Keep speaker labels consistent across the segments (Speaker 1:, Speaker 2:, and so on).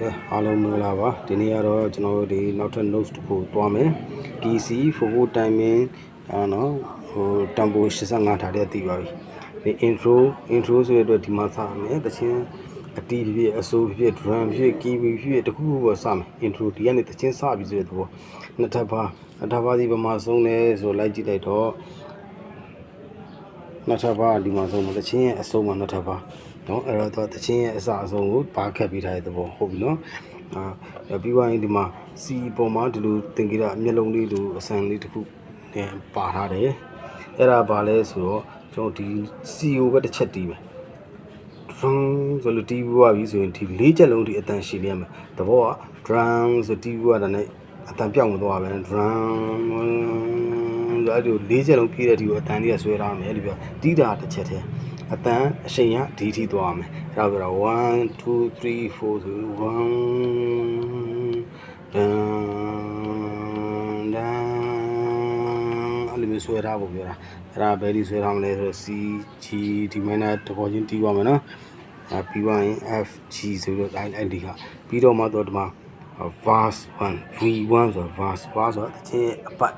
Speaker 1: ကဲအားလုံးမင်္ဂလာပါဒီနေ့ကတော့ကျွန်တော်တို့ဒီနောက်ထပ် notes တစ်ခုတွားမယ် KC forward timing အာနော်ဟို tempo 85ထားတဲ့တည်ပါပြီဒီ intro intro ဆိုတဲ့အတွက်ဒီမှာစမယ်တချင်းအတီးဖြစ်ဖြစ်အဆိုးဖြစ်ဖြစ် drum ဖြစ် key ဖြစ်ဖြစ်တခုခုပေါ့စမယ် intro ဒီကနေတချင်းစပြီဆိုတဲ့သဘောနှစ်ထပ်ပါနှစ်ထပ်ပါဒီပမာဆုံးတယ်ဆိုလိုက်ကြည့်လိုက်တော့နှစ်ထပ်ပါဒီမှာဆုံးမှာတချင်းရဲ့အဆုံးမှာနှစ်ထပ်ပါ နော်အဲ့တော့တချင်းရဲ့အစအဆုံးကိုပါခက်ပြီးထားတဲ့သဘောဟုတ်ပြီနော်အာပြီးသွားရင်ဒီမှာစီပေါ်မှာဒီလိုတင်ကြတာမျက်လုံးလေးလိုအဆန်လေးတစ်ခုနဲ့ပါထားတယ်အဲ့ဒါပါလဲဆိုတော့ကျွန်တော်ဒီ CO ပဲတစ်ချက်တီးမယ်ဒရမ်ဆိုလို့တီးပွားပြီဆိုရင်ဒီလေးချက်လုံးဒီအတန်ရှိနေရမယ်သဘောက drum ဆိုတီးပွားတာနဲ့အတန်ပြောင်းမသွားပဲ drum အဲ့ဒီလေးချက်လုံးပြည့်တဲ့ဒီကိုအတန်လေးကဆွဲထားမယ်ဒီပြောတီးတာတစ်ချက်တည်း အတန်အရှိန်ကဒီထိသွားမယ်အဲ့ဒါပြော1 2 3 4ဆို1 dan dan အဲ့လိုမျိုးဆွဲထားဖို့ပြောတာအဲ့ဒါဘယ်ဒီဆွဲထားမလဲဆိုတော့ C G D minor တပေါ်ချင်းတီးသွားမယ်နော်အဲပြီးသွားရင် F G ဆိုတော့ line အဲ့ဒီကပြီးတော့မှတော့ဒီမှာ verse 1 V1 ဆိုတော့ verse verse ဆိုတော့တချင်းအပတ်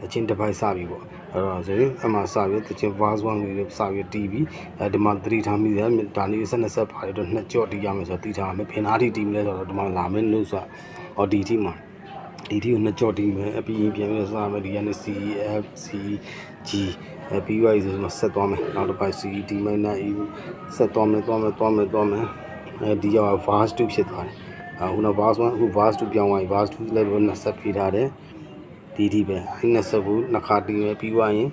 Speaker 1: တချင်းတစ်ပိုက်စပြီပေါ့ အဲ့တော့ဆိုရင်အမှစပြီတချင်း verse 1ကိုစပြီတီးပြီအဲဒီမှာ3ထားမိတယ်ဒါနေဆက်နှစ်ဆက်ပါတယ်တော့နှစ်ကြော့တီးရမယ်ဆိုတော့တီးထားမယ်ဘယ်နာတီးတီးမလဲဆိုတော့ဒီမှာလာမယ်လို့ဆိုတော့အော်ဒီတီးမှာဒီတီးကိုနှစ်ကြော့တီးမယ်အပြီးရင်ပြန်ပြီးစမယ်ဒီကနေ C F C G အပြီးသွားပြီဆိုတော့ဆက်သွားမယ်နောက်တစ်ပိုက် C D minor E ဆက်သွားမယ်သွားမယ်သွားမယ်သွားမယ်အဲဒီရောက် verse 2ဖြစ်သွားတယ်အခုတော့ verse 1အခု verse 2ပြောင်းသွားပြီ verse 2လည်းဘယ်နှစ်ဆက်ပြထားတယ် ဒီဒီပဲအဲ့နှစ်ဆက်ဘူးနှစ်ခါတီးမယ်ပြီးသွားရင်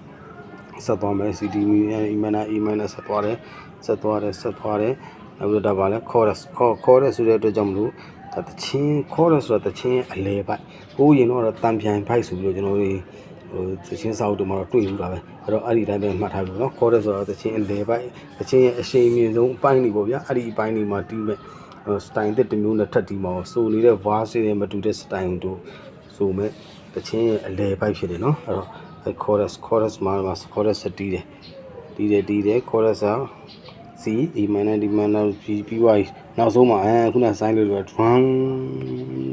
Speaker 1: ဆက်သွားမယ် CD minor E minor E minor ဆက်သွားတယ်ဆက်သွားတယ်ဆက်သွားတယ်နောက်ပြီးတော့ဒါပါလဲ chorus chorus ဆိုတဲ့အတွက်ကြောင့်မလို့ဒါတချင်း chorus ဆိုတာတချင်းရဲ့အလဲပိုက်ဟိုးရင်တော့တန်ပြန်ဖိုက်ဆိုပြီးတော့ကျွန်တော်တို့ဟိုသချင်းစာအုပ်တွေမှာတော့တွေ့ယူတာပဲအဲ့တော့အဲ့ဒီတိုင်းပဲမှတ်ထားပြီနော် chorus ဆိုတာတချင်းအလဲပိုက်တချင်းရဲ့အရှိန်မြင့်ဆုံးအပိုင်းတွေပေါ့ဗျာအဲ့ဒီအပိုင်းတွေမှာတီးမဲ့စတိုင်တစ်တစ်မျိုးနဲ့ထပ်တီးမှာဆိုနေတဲ့ verse တွေမတူတဲ့ style တို့ဆိုမဲ့ တချင်းရဲ့အလေပိုက်ဖြစ်တယ်နော်အဲ့တော့အဲ chorus chorus မှာမှာ chorus တီးတယ်တီးတယ်တီးတယ် chorus က C D minor D minor G ပြီးွားနောက်ဆုံးမှာအဲခုနဆိုင်းလို့လို့ drum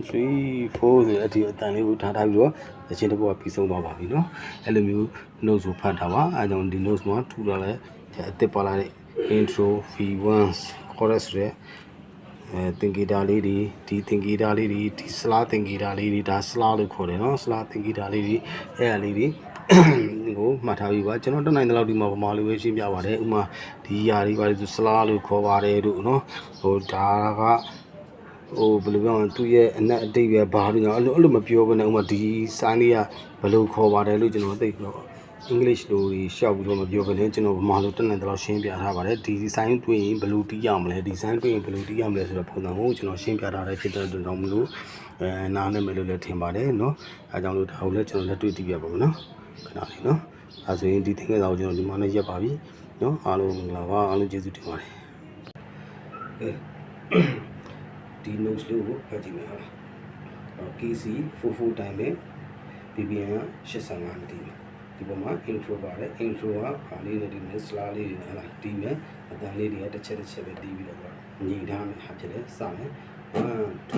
Speaker 1: 3 4ဆိုတဲ့အဒီအတန်လေးကိုထားထားပြီးတော့တချင်းတစ်ပုဒ်ကပြီးဆုံးသွားပါပြီနော်အဲ့လိုမျိုး note ကိုဖတ်တာပါအဲကြောင့်ဒီ note မှာထူလာတဲ့အစ်စ်ပါလာတဲ့ intro V1 chorus ရဲ့ အဲသင်္ကေတလေးတွေဒီသင်္ကေတလေးတွေဒီဆလားသင်္ကေတလေးတွေဒါဆလားလို့ခေါ်တယ်နော်ဆလားသင်္ကေတလေးတွေအဲ့အလေးတွေကိုမှတ်ထားပြီးပါကျွန်တော်တက်နိုင်တဲ့လောက်ဒီမှာပမာလိုပဲရှင်းပြပါတယ်ဥမာဒီယာတွေပါလေဆိုဆလားလို့ခေါ်ပါတယ်တို့နော်ဟိုဒါကဟိုဘယ်လိုပြောသူ့ရဲ့အနက်အတိတ်ပဲဘာလို့ညာအဲ့လိုအဲ့လိုမပြောဘဲနဲ့ဥမာဒီဆိုင်းလေးကဘယ်လိုခေါ်ပါတယ်လို့ကျွန်တော်သိတော့ အင်္ဂလိပ်လိုတွေရှောက်ပြီးတော့မပြောဘဲနဲ့ကျွန်တော်ဗမာလိုတက်နိုင်တဲ့လောက်ရှင်းပြထားပါတယ်ဒီဒီဇိုင်းတွေ့ရင်ဘယ်လိုတီးရမလဲဒီဇိုင်းတွေ့ရင်ဘယ်လိုတီးရမလဲဆိုတော့ပုံစံကိုကျွန်တော်ရှင်းပြထားတဲ့ဖြစ်တဲ့အတွက်ကြောင့်မလို့အဲနားနဲ့မယ်လို့လည်းထင်ပါတယ်เนาะအဲကြောင့်လို့ဒါကိုလည်းကျွန်တော်လက်တွေ့တီးပြပါမယ်เนาะ ခဏလေးနော်အဲဆိုရင်ဒီသင်္ကေတကိုကျွန်တော်ဒီမှာနဲ့ရက်ပါပြီနော်အားလုံးမင်္ဂလာပါအားလုံးကျေးဇူးတင်ပါတယ်အဲဒီ notes လေးကိုဖတ်ကြည့်မယ်ဟုတ်လားအော် KC 44တိုင်းပဲ BBN 85နာทีပဲ ဒီပေါ်မှာ intro ပါတယ် intro ကဘာလေးနဲ့ဒီမဲ့ slide လေးတွေနဲ့ဟုတ်လားတီးမယ်အတန်လေးတွေကတစ်ချက်တစ်ချက်ပဲတီးပြီးတော့ညီထားမယ်ဟာဖြစ်တယ်စမယ်1 2 3 4